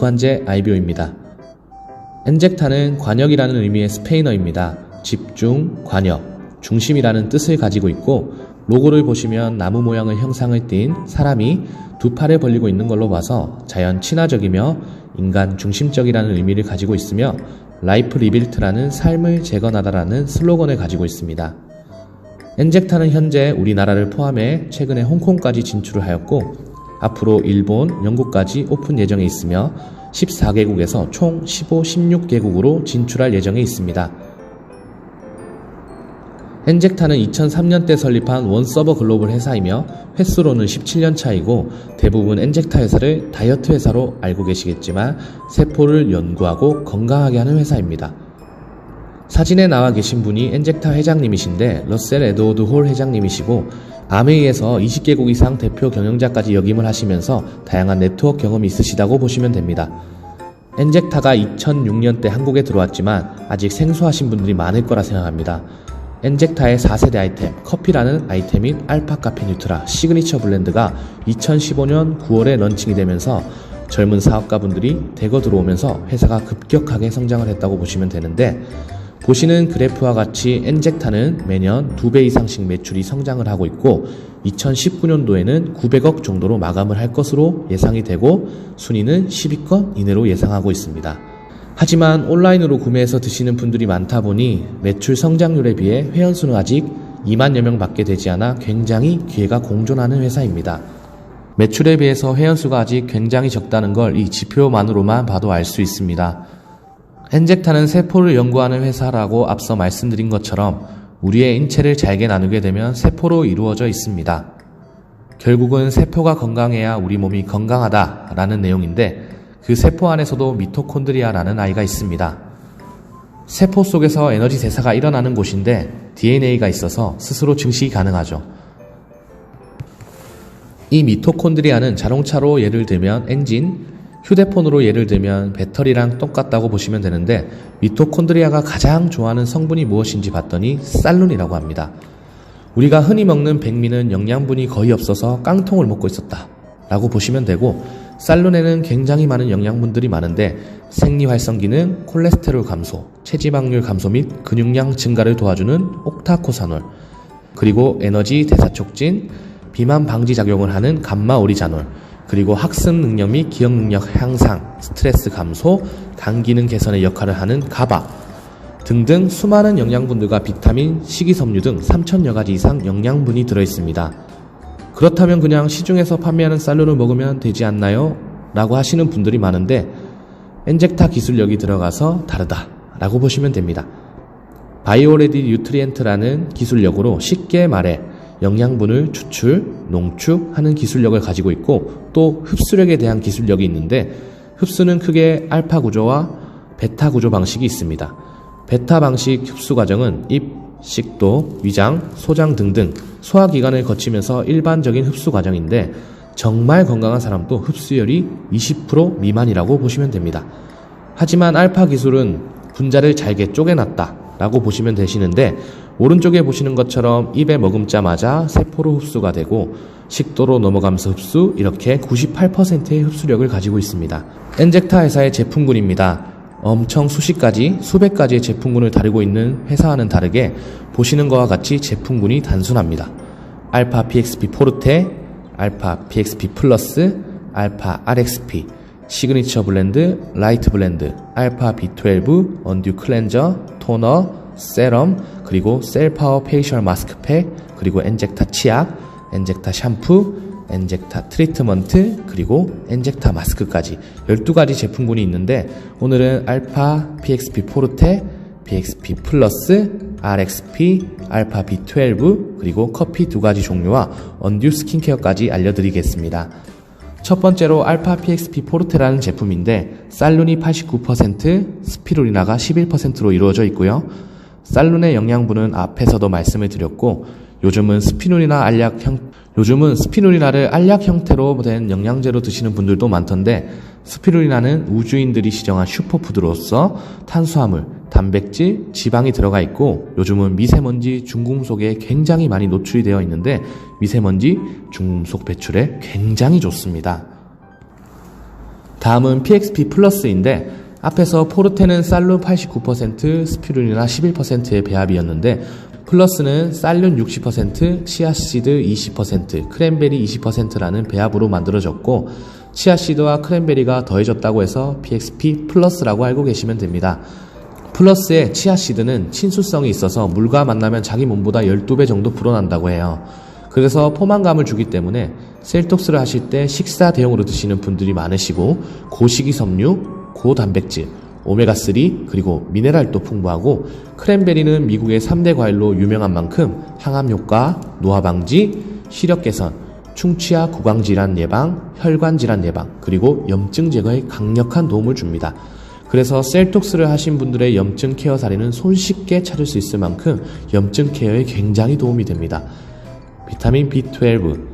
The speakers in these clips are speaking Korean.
기관제 IBO입니다. 엔젝타는 관역이라는 의미의 스페인어입니다. 집중, 관역, 중심이라는 뜻을 가지고 있고 로고를 보시면 나무 모양의 형상을 띤 사람이 두 팔을 벌리고 있는 걸로 봐서 자연 친화적이며 인간 중심적이라는 의미를 가지고 있으며 라이프 리빌트라는 삶을 재건하다라는 슬로건을 가지고 있습니다. 엔젝타는 현재 우리나라를 포함해 최근에 홍콩까지 진출을 하였고 앞으로 일본, 영국까지 오픈 예정에 있으며 14개국에서 총 15, 16개국으로 진출할 예정에 있습니다. 엔젝타는 2003년때 설립한 원서버 글로벌 회사이며 횟수로는 17년 차이고 대부분 엔젝타 회사를 다이어트 회사로 알고 계시겠지만 세포를 연구하고 건강하게 하는 회사입니다. 사진에 나와 계신 분이 엔젝타 회장님이신데 러셀 에드워드 홀 회장님이시고 아메이에서 20개국 이상 대표 경영자까지 역임을 하시면서 다양한 네트워크 경험이 있으시다고 보시면 됩니다. 엔젝타가 2006년 때 한국에 들어왔지만 아직 생소하신 분들이 많을 거라 생각합니다. 엔젝타의 4세대 아이템 커피라는 아이템 인 알파 카페 뉴트라 시그니처 블렌드가 2015년 9월에 런칭이 되면서 젊은 사업가분들이 대거 들어오면서 회사가 급격하게 성장을 했다고 보시면 되는데 보시는 그래프와 같이 엔젝타는 매년 2배 이상씩 매출이 성장을 하고 있고 2019년도에는 900억 정도로 마감을 할 것으로 예상이 되고 순위는 10위권 이내로 예상하고 있습니다. 하지만 온라인으로 구매해서 드시는 분들이 많다 보니 매출 성장률에 비해 회원수는 아직 2만여 명 밖에 되지 않아 굉장히 기회가 공존하는 회사입니다. 매출에 비해서 회원수가 아직 굉장히 적다는 걸 이 지표만으로만 봐도 알 수 있습니다. 엔젝타는 세포를 연구하는 회사라고 앞서 말씀드린 것처럼 우리의 인체를 잘게 나누게 되면 세포로 이루어져 있습니다. 결국은 세포가 건강해야 우리 몸이 건강하다라는 내용인데 그 세포 안에서도 미토콘드리아라는 아이가 있습니다. 세포 속에서 에너지 대사가 일어나는 곳인데 DNA가 있어서 스스로 증식이 가능하죠. 이 미토콘드리아는 자동차로 예를 들면 엔진, 휴대폰으로 예를 들면 배터리랑 똑같다고 보시면 되는데 미토콘드리아가 가장 좋아하는 성분이 무엇인지 봤더니 쌀룬이라고 합니다. 우리가 흔히 먹는 백미는 영양분이 거의 없어서 깡통을 먹고 있었다. 라고 보시면 되고 쌀룬에는 굉장히 많은 영양분들이 많은데 생리활성 기능, 콜레스테롤 감소, 체지방률 감소 및 근육량 증가를 도와주는 옥타코사놀, 그리고 에너지 대사 촉진, 비만 방지 작용을 하는 감마 오리자놀, 그리고 학습 능력 및 기억 능력 향상, 스트레스 감소, 간 기능 개선의 역할을 하는 가바 등등 수많은 영양분들과 비타민, 식이섬유 등 3천여 가지 이상 영양분이 들어 있습니다. 그렇다면 그냥 시중에서 판매하는 쌀로를 먹으면 되지 않나요? 라고 하시는 분들이 많은데 엔젝타 기술력이 들어가서 다르다 라고 보시면 됩니다. 바이오레디 뉴트리엔트라는 기술력으로 쉽게 말해 영양분을 추출, 농축하는 기술력을 가지고 있고 또 흡수력에 대한 기술력이 있는데 흡수는 크게 알파 구조와 베타 구조 방식이 있습니다. 베타 방식 흡수 과정은 입, 식도, 위장, 소장 등등 소화기관을 거치면서 일반적인 흡수 과정인데 정말 건강한 사람도 흡수율이 20% 미만이라고 보시면 됩니다. 하지만 알파 기술은 분자를 잘게 쪼개놨다 라고 보시면 되시는데 오른쪽에 보시는 것처럼 입에 머금자마자 세포로 흡수가 되고 식도로 넘어가면서 흡수 이렇게 98%의 흡수력을 가지고 있습니다. 엔젝타 회사의 제품군입니다. 엄청 수십 가지, 수백 가지의 제품군을 다루고 있는 회사와는 다르게 보시는 것과 같이 제품군이 단순합니다. 알파 PXP 포르테, 알파 PXP 플러스, 알파 RXP, 시그니처 블렌드, 라이트 블렌드, 알파 B12, 언듀 클렌저, 토너, 세럼, 그리고 셀파워 페이셜 마스크팩, 그리고 엔젝타 치약, 엔젝타 샴푸, 엔젝타 트리트먼트, 그리고 엔젝타 마스크까지 12가지 제품군이 있는데 오늘은 알파 PXP 포르테, PXP 플러스, RXP, 알파 B12, 그리고 커피 두 가지 종류와 언듀 스킨케어까지 알려드리겠습니다. 첫 번째로 알파 PXP 포르테라는 제품인데 살룬이 89%, 스피루리나가 11%로 이루어져 있고요. 살룬의 영양분은 앞에서도 말씀을 드렸고 요즘은 스피루리나 알약 형 요즘은 스피루리나를 알약 형태로 된 영양제로 드시는 분들도 많던데 스피루리나는 우주인들이 지정한 슈퍼푸드로서 탄수화물, 단백질, 지방이 들어가 있고 요즘은 미세먼지, 중금속에 굉장히 많이 노출이 되어 있는데 미세먼지, 중금속 배출에 굉장히 좋습니다. 다음은 PXP 플러스인데 앞에서 포르테는 쌀룬 89%, 스피루리나 11%의 배합이었는데 플러스는 쌀룬 60%, 치아씨드 20%, 크랜베리 20%라는 배합으로 만들어졌고 치아씨드와 크랜베리가 더해졌다고 해서 PXP 플러스라고 알고 계시면 됩니다. 플러스의 치아씨드는 친수성이 있어서 물과 만나면 자기 몸보다 12배 정도 불어난다고 해요. 그래서 포만감을 주기 때문에 셀톡스를 하실 때 식사 대용으로 드시는 분들이 많으시고 고식이 섬유, 고단백질, 오메가3 그리고 미네랄도 풍부하고 크랜베리는 미국의 3대 과일로 유명한 만큼 항암 효과, 노화 방지, 시력 개선, 충치와 구강 질환 예방, 혈관 질환 예방 그리고 염증 제거에 강력한 도움을 줍니다. 그래서 셀톡스를 하신 분들의 염증 케어 사례는 손쉽게 찾을 수 있을 만큼 염증 케어에 굉장히 도움이 됩니다. 비타민 B12.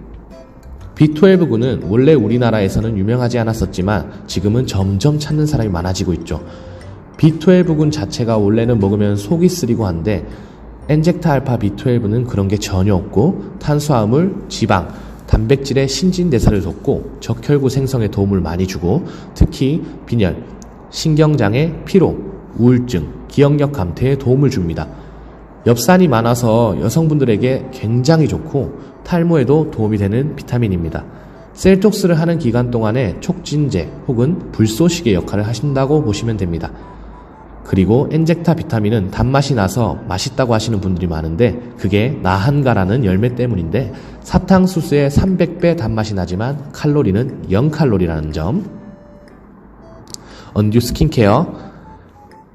B12군은 원래 우리나라에서는 유명하지 않았었지만 지금은 점점 찾는 사람이 많아지고 있죠. B12군 자체가 원래는 먹으면 속이 쓰리고 한데 엔젝타 알파 B12는 그런 게 전혀 없고 탄수화물, 지방, 단백질의 신진대사를 돕고 적혈구 생성에 도움을 많이 주고 특히 빈혈, 신경장애, 피로, 우울증, 기억력 감퇴에 도움을 줍니다. 엽산이 많아서 여성분들에게 굉장히 좋고 탈모에도 도움이 되는 비타민입니다. 셀톡스를 하는 기간 동안에 촉진제 혹은 불쏘시개 역할을 하신다고 보시면 됩니다. 그리고 엔젝타 비타민은 단맛이 나서 맛있다고 하시는 분들이 많은데 그게 나한가라는 열매 때문인데 사탕수수의 300배 단맛이 나지만 칼로리는 0칼로리라는 점. 언듀 스킨케어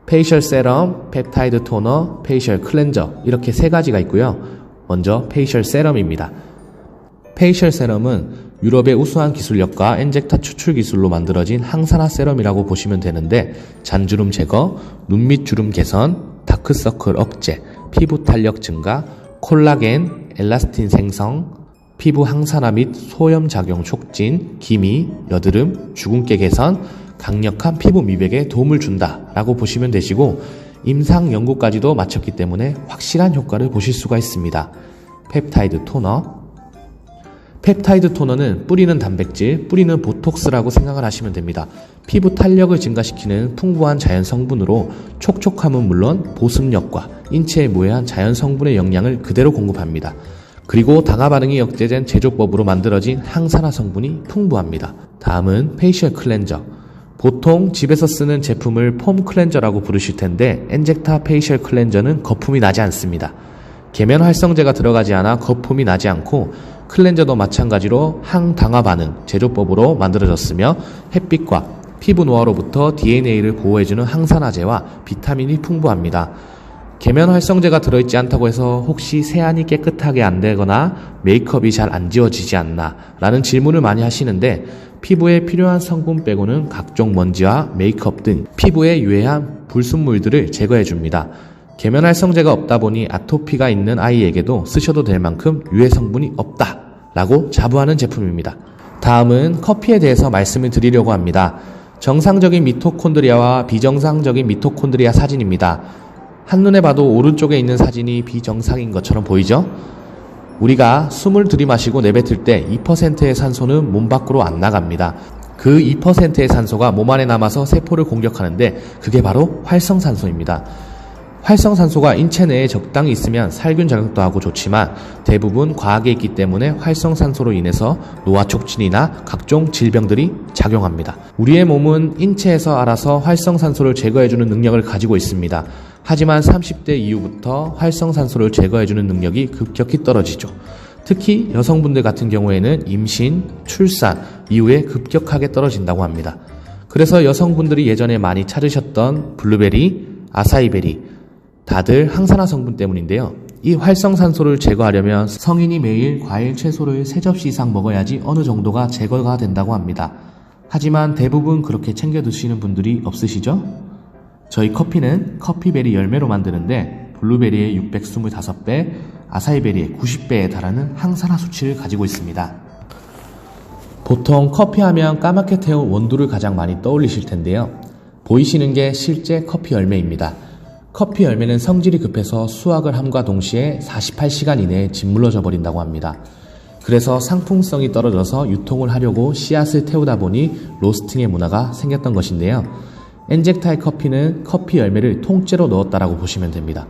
페이셜 세럼, 펩타이드 토너, 페이셜 클렌저 이렇게 세 가지가 있고요. 먼저 페이셜 세럼입니다. 페이셜 세럼은 유럽의 우수한 기술력과 엔젝타 추출 기술로 만들어진 항산화 세럼이라고 보시면 되는데 잔주름 제거, 눈밑 주름 개선, 다크서클 억제, 피부 탄력 증가, 콜라겐, 엘라스틴 생성, 피부 항산화 및 소염 작용 촉진, 기미, 여드름, 주근깨 개선, 강력한 피부 미백에 도움을 준다라고 보시면 되시고 임상 연구까지도 마쳤기 때문에 확실한 효과를 보실 수가 있습니다. 펩타이드 토너 펩타이드 토너는 뿌리는 단백질, 뿌리는 보톡스라고 생각을 하시면 됩니다. 피부 탄력을 증가시키는 풍부한 자연 성분으로 촉촉함은 물론 보습력과 인체에 무해한 자연 성분의 영양을 그대로 공급합니다. 그리고 당화 반응이 억제된 제조법으로 만들어진 항산화 성분이 풍부합니다. 다음은 페이셜 클렌저. 보통 집에서 쓰는 제품을 폼 클렌저라고 부르실 텐데 엔젝타 페이셜 클렌저는 거품이 나지 않습니다. 계면 활성제가 들어가지 않아 거품이 나지 않고 클렌저도 마찬가지로 항당화 반응 제조법으로 만들어졌으며 햇빛과 피부 노화로부터 DNA를 보호해주는 항산화제와 비타민이 풍부합니다. 계면 활성제가 들어있지 않다고 해서 혹시 세안이 깨끗하게 안 되거나 메이크업이 잘 안 지워지지 않나 라는 질문을 많이 하시는데 피부에 필요한 성분 빼고는 각종 먼지와 메이크업 등 피부에 유해한 불순물들을 제거해 줍니다. 계면 활성제가 없다 보니 아토피가 있는 아이에게도 쓰셔도 될 만큼 유해 성분이 없다 라고 자부하는 제품입니다. 다음은 커피에 대해서 말씀을 드리려고 합니다. 정상적인 미토콘드리아와 비정상적인 미토콘드리아 사진입니다. 한눈에 봐도 오른쪽에 있는 사진이 비정상인 것처럼 보이죠? 우리가 숨을 들이마시고 내뱉을 때 2%의 산소는 몸 밖으로 안 나갑니다. 그 2%의 산소가 몸 안에 남아서 세포를 공격하는데 그게 바로 활성산소입니다. 활성산소가 인체 내에 적당히 있으면 살균 작용도 하고 좋지만 대부분 과하게 있기 때문에 활성산소로 인해서 노화 촉진이나 각종 질병들이 작용합니다. 우리의 몸은 인체에서 알아서 활성산소를 제거해주는 능력을 가지고 있습니다. 하지만 30대 이후부터 활성산소를 제거해주는 능력이 급격히 떨어지죠. 특히 여성분들 같은 경우에는 임신, 출산 이후에 급격하게 떨어진다고 합니다. 그래서 여성분들이 예전에 많이 찾으셨던 블루베리, 아사이베리, 다들 항산화 성분 때문인데요. 이 활성산소를 제거하려면 성인이 매일 과일 채소를 3접시 이상 먹어야지 어느 정도가 제거가 된다고 합니다. 하지만 대부분 그렇게 챙겨 드시는 분들이 없으시죠? 저희 커피는 커피베리 열매로 만드는데 블루베리의 625배, 아사이베리의 90배에 달하는 항산화 수치를 가지고 있습니다. 보통 커피하면 까맣게 태운 원두를 가장 많이 떠올리실 텐데요. 보이시는 게 실제 커피 열매입니다. 커피 열매는 성질이 급해서 수확을 함과 동시에 48시간 이내에 짓물러져 버린다고 합니다. 그래서 상품성이 떨어져서 유통을 하려고 씨앗을 태우다 보니 로스팅의 문화가 생겼던 것인데요. 엔젝타의 커피는 커피 열매를 통째로 넣었다라고 보시면 됩니다.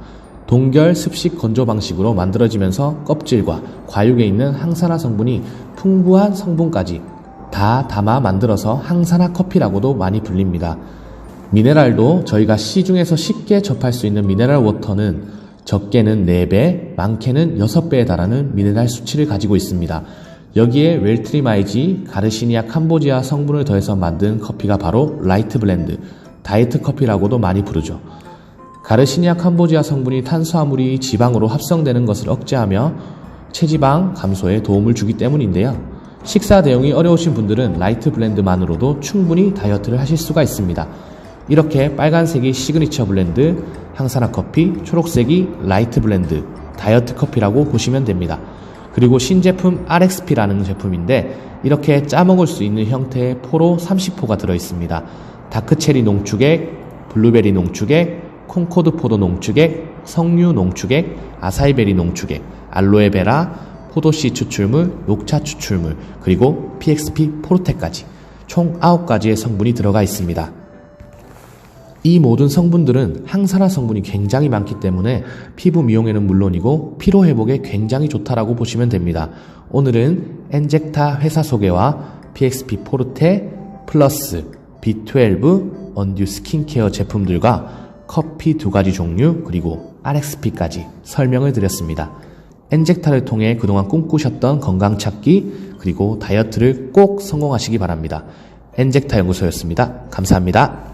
동결 습식 건조 방식으로 만들어지면서 껍질과 과육에 있는 항산화 성분이 풍부한 성분까지 다 담아 만들어서 항산화 커피라고도 많이 불립니다. 미네랄도 저희가 시중에서 쉽게 접할 수 있는 미네랄 워터는 적게는 4배, 많게는 6배에 달하는 미네랄 수치를 가지고 있습니다. 여기에 웰트리마이지, 가르시니아 캄보지아 성분을 더해서 만든 커피가 바로 라이트 블렌드, 다이어트 커피라고도 많이 부르죠. 가르시니아 캄보지아 성분이 탄수화물이 지방으로 합성되는 것을 억제하며 체지방 감소에 도움을 주기 때문인데요. 식사 대용이 어려우신 분들은 라이트 블렌드만으로도 충분히 다이어트를 하실 수가 있습니다. 이렇게 빨간색이 시그니처 블렌드, 항산화 커피, 초록색이 라이트 블렌드, 다이어트 커피라고 보시면 됩니다. 그리고 신제품 RXP라는 제품인데 이렇게 짜먹을 수 있는 형태의 포로 30포가 들어있습니다. 다크체리 농축액, 블루베리 농축액, 콩코드 포도 농축액, 석류 농축액, 아사이베리 농축액, 알로에베라, 포도씨 추출물, 녹차 추출물, 그리고 PXP 포르테까지 총 9가지의 성분이 들어가 있습니다. 이 모든 성분들은 항산화 성분이 굉장히 많기 때문에 피부 미용에는 물론이고 피로 회복에 굉장히 좋다라고 보시면 됩니다. 오늘은 엔젝타 회사 소개와 PXP 포르테 플러스 B12 언듀 스킨케어 제품들과 커피 두 가지 종류 그리고 RXP까지 설명을 드렸습니다. 엔젝타를 통해 그동안 꿈꾸셨던 건강 찾기 그리고 다이어트를 꼭 성공하시기 바랍니다. 엔젝타 연구소였습니다. 감사합니다.